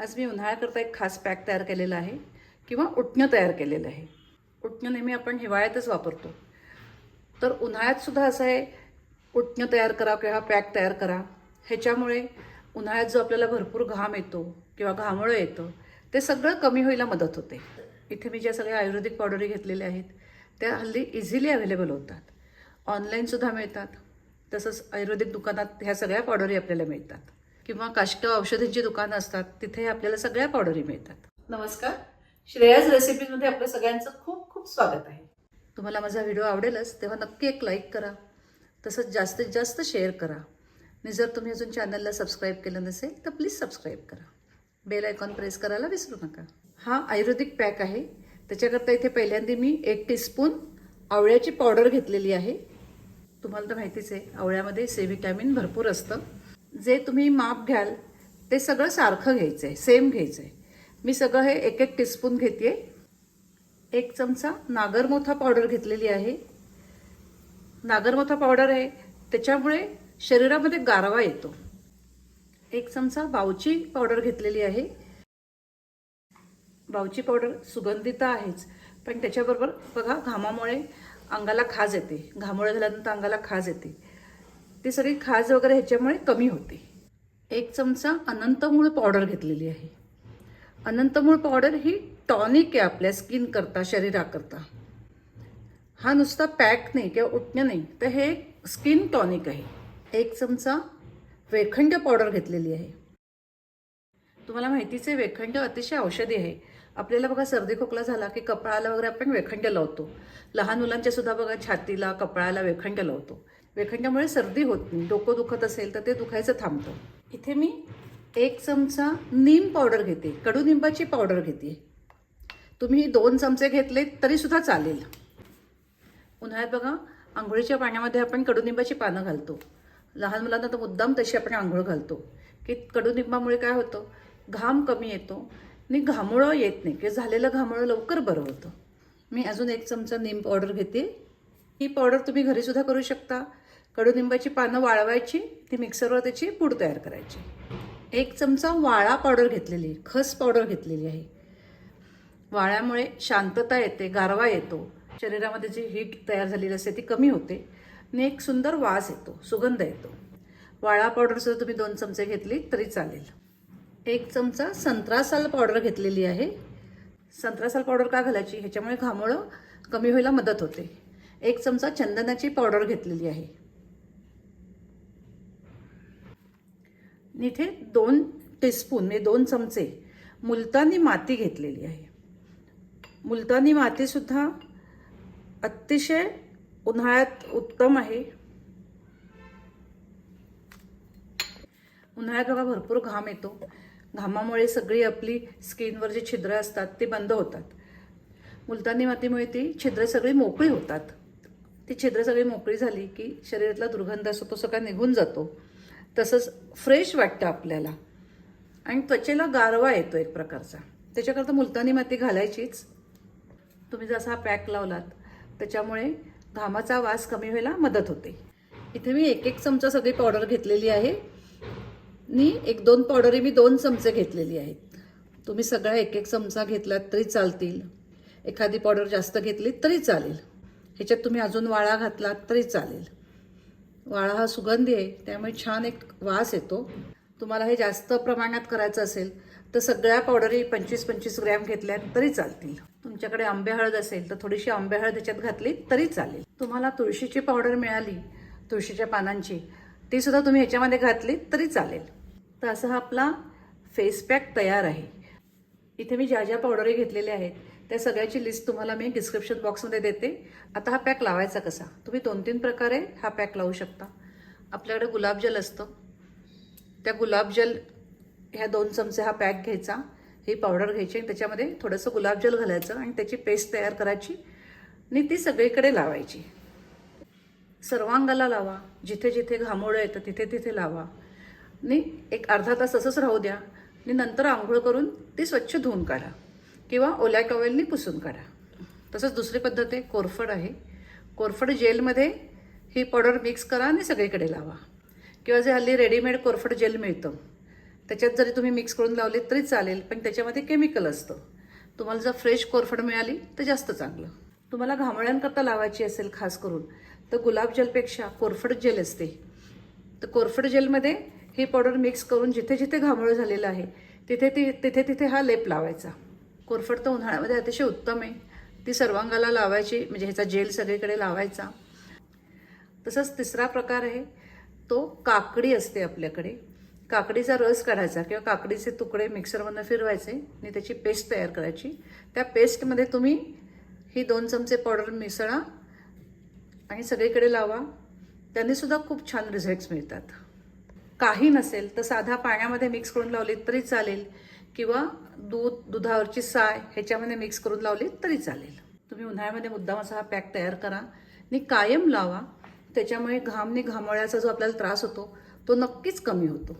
आज मी उन्हाळ्याकरता एक खास पॅक तयार केलेला आहे किंवा उटणं तयार केलेलं आहे. उटणं नेहमी आपण हिवाळ्यातच वापरतो. तर उन्हाळ्यातसुद्धा असं आहे उटणं तयार करा किंवा पॅक तयार करा. ह्याच्यामुळे उन्हाळ्यात जो आपल्याला भरपूर घाम येतो किंवा घामोळं येतं ते सगळं कमी व्हायला मदत होते. इथे मी ज्या सगळ्या आयुर्वेदिक पावडरी घेतलेल्या आहेत त्या हल्ली इझिली अवेलेबल होतात. ऑनलाईनसुद्धा मिळतात. तसंच आयुर्वेदिक दुकानात ह्या सगळ्या पावडरी आपल्याला मिळतात. किंवा काष्ट औषधींची दुकानं असतात तिथे आपल्याला सगळ्या पावडरी मिळतात. नमस्कार. श्रेयाज रेसिपीजमध्ये आपलं सगळ्यांचं खूप खूप स्वागत आहे. तुम्हाला माझा व्हिडिओ आवडेलच तेव्हा नक्की एक लाईक करा. तसंच जास्तीत जास्त शेअर करा. आणि जर तुम्ही अजून चॅनलला सबस्क्राईब केलं नसेल तर प्लीज सबस्क्राईब करा. बेल आयकॉन प्रेस करायला विसरू नका. हा आयुर्वेदिक पॅक आहे. त्याच्याकरता इथे पहिल्यांदा मी एक टीस्पून आवळ्याची पावडर घेतलेली आहे. तुम्हाला तर माहितीच आहे आवळ्यामध्ये सी व्हिटॅमिन भरपूर असतं. जे तुम्ही माप घ्याल ते सगळं सारखं घ्यायचं आहे सेम घ्यायचं आहे मी सगळं हे एक एक टीस्पून घेते एक चमचा नागरमोथा पावडर घेतलेली आहे. नागरमोथा पावडर आहे. त्याच्यामुळे शरीरामध्ये गारवा येतो. एक चमचा बावची पावडर घेतलेली आहे. बावची पावडर सुगंधित तर आहेच पण त्याच्याबरोबर बघा घामामुळे अंगाला खाज येते. घामोळे झाल्यानंतर अंगाला खाज येते. ती सगळी खाज वगैरे ह्याच्यामुळे कमी होते. एक चमचा अनंतमूळ पावडर घेतलेली आहे. अनंतमूळ पावडर ही टॉनिक आहे आपल्या स्किन करता शरीराकरता. हा नुसता पॅक नाही किंवा उठणं नाही तर हे स्किन टॉनिक आहे. एक चमचा वेखंड पावडर घेतलेली आहे. तुम्हाला माहितीच आहे वेखंड अतिशय औषधी आहे. आपल्याला बघा सर्दी खोकला झाला की कपाळाला वगैरे आपण वेखंड लावतो. लहान मुलांच्या सुद्धा बघा छातीला कपाळाला वेखंड लावतो. वेखंडामुळे सर्दी होत नाही. डोकं दुखत असेल तर ते दुखायचं थांबतं. इथे मी एक चमचा नीम पावडर घेते. कडुनिंबाची पावडर घेते. तुम्ही दोन चमचे घेतले तरीसुद्धा चालेल. उन्हाळ्यात बघा आंघोळीच्या पाण्यामध्ये आपण कडुनिंबाची पानं घालतो. लहान मुलांना तर मुद्दाम तशी आपण आंघोळ घालतो. की कडुनिंबामुळे काय होतं? घाम कमी येतो आणि घामोळं येत नाही. की झालेलं घामोळं लवकर बरं होतं. मी अजून एक चमचा नीम पावडर घेते. ही पावडर तुम्ही घरीसुद्धा करू शकता. कडुनिंबाची पानं वाळवायची ती मिक्सरवर त्याची पूड तयार करायची. एक चमचा वाळा पावडर घेतलेली खस पावडर घेतलेली आहे. वाळ्यामुळे शांतता येते गारवा येतो. शरीरामध्ये जी हीट तयार झालेली असते ती कमी होते आणि एक सुंदर वास येतो सुगंध येतो. वाळा पावडर जर तुम्ही दोन चमचे घेतली तरी चालेल. एक चमचा संत्रासाल पावडर घेतलेली आहे. संत्रासाल पावडर का घालायची? ह्याच्यामुळे घामोळं कमी व्हायला मदत होते. एक चमचा चंदनाची पावडर घेतलेली आहे. इथे दोन टीस्पून म्हणजे दोन चमचे मुलतानी माती घेतलेली आहे. मुलतानी मातीसुद्धा अतिशय उन्हाळ्यात उत्तम आहे. उन्हाळ्यात बघा भरपूर घाम येतो. घामामुळे सगळी आपली स्किनवर जी छिद्र असतात ते बंद होतात. मुलतानी मातीमुळे ती छिद्र सगळी मोकळी होतात. ती छिद्र सगळी मोकळी झाली की शरीरातला दुर्गंध असतो तो सगळा निघून जातो. तसंच फ्रेश वाटतं आपल्याला. आणि त्वचेला गारवा येतो एक प्रकारचा. त्याच्याकरता मुलतानी माती घालायचीच. तुम्ही जसा पॅक लावलात त्याच्यामुळे घामाचा वास कमी व्हायला मदत होते. इथे मी एक एक चमचा सगळी पावडर घेतलेली आहे. नी एक दोन पावडरी मी दोन चमचे घेतलेली आहेत. तुम्ही सगळा एक एक चमचा घेतलात तरी चालतील. एखादी पावडर जास्त घेतली तरी चालेल. ह्याच्यात तुम्ही अजून वाळा घातलात तरी चालेल. वाळा हा सुगंधी आहे त्यामुळे छान एक वास येतो. तुम्हाला हे जास्त प्रमाणात करायचं असेल तर सगळ्या पावडरी पंचवीस पंचवीस ग्रॅम घेतल्या तरी चालतील. तुमच्याकडे आंबे हळद असेल तर थोडीशी आंबे हळद ह्याच्यात घातली तरी चालेल. तुम्हाला तुळशीची पावडर मिळाली तुळशीच्या पानांची ती सुद्धा तुम्ही ह्याच्यामध्ये घातली तरी चालेल. तर असा हा आपला फेस पॅक तयार आहे. इथे मी ज्या ज्या पावडरी घेतलेल्या आहेत त्या सगळ्याची लिस्ट तुम्हाला मी डिस्क्रिप्शन बॉक्समध्ये देते. आता हा पॅक लावायचा कसा? तुम्ही दोन तीन प्रकारे हा पॅक लावू शकता. आपल्याकडे गुलाबजल असतं. त्या गुलाबजल ह्या दोन चमचे हा पॅक घ्यायचा. ही पावडर घ्यायची आणि त्याच्यामध्ये थोडंसं गुलाबजल घालायचं आणि त्याची पेस्ट तयार करायची आणि ती सगळीकडे लावायची. सर्वांगाला लावा. जिथे जिथे घामोळं येतं तिथे तिथे लावा. आणि एक अर्धा तास असंच राहू द्या. आणि नंतर आंघोळ करून ती स्वच्छ धुवून काढा. किंवा ओल्या टॉवेलनी पुसून काढा. तसंच दुसरी पद्धत आहे कोरफड आहे. कोरफड जेलमध्ये ही पावडर मिक्स करा आणि सगळीकडे लावा. किंवा जे हल्ली रेडीमेड कोरफड जेल मिळतं त्याच्यात जरी तुम्ही मिक्स करून लावले तरी चालेल पण त्याच्यामध्ये केमिकल असतं. तुम्हाला जर फ्रेश कोरफड मिळाली तर जास्त चांगलं. तुम्हाला घामोळ्यांकरता लावायची असेल खास करून तर गुलाब जेलपेक्षा कोरफड जेल असते. तर कोरफड जेलमध्ये ही पावडर मिक्स करून जिथे जिथे घामोळं झालेलं आहे तिथे ती तिथे तिथे हा लेप लावायचा. कोरफड तर उन्हाळ्यामध्ये अतिशय उत्तम आहे. ती सर्वांगाला लावायची म्हणजे ह्याचा जेल सगळीकडे लावायचा. तसंच तिसरा प्रकार आहे तो काकडी असते आपल्याकडे. काकडीचा रस काढायचा किंवा काकडीचे तुकडे मिक्सरमधनं फिरवायचे आणि त्याची पेस्ट तयार करायची. त्या पेस्टमध्ये तुम्ही ही दोन चमचे पावडर मिसळा आणि सगळीकडे लावा. त्यांनीसुद्धा खूप छान रिझल्ट्स मिळतात. काही नसेल तर साधा पाण्यामध्ये मिक्स करून लावली तरी चालेल. किंवा दूध दुधावरची साय ह्याच्यामध्ये मिक्स करून लावली तरी चालेल. तुम्ही उन्हाळ्यामध्ये मुद्दामाचा हा पॅक तयार करा आणि कायम लावा. त्याच्यामुळे घामने घामोळ्याचा जो आपल्याला त्रास होतो तो नक्कीच कमी होतो.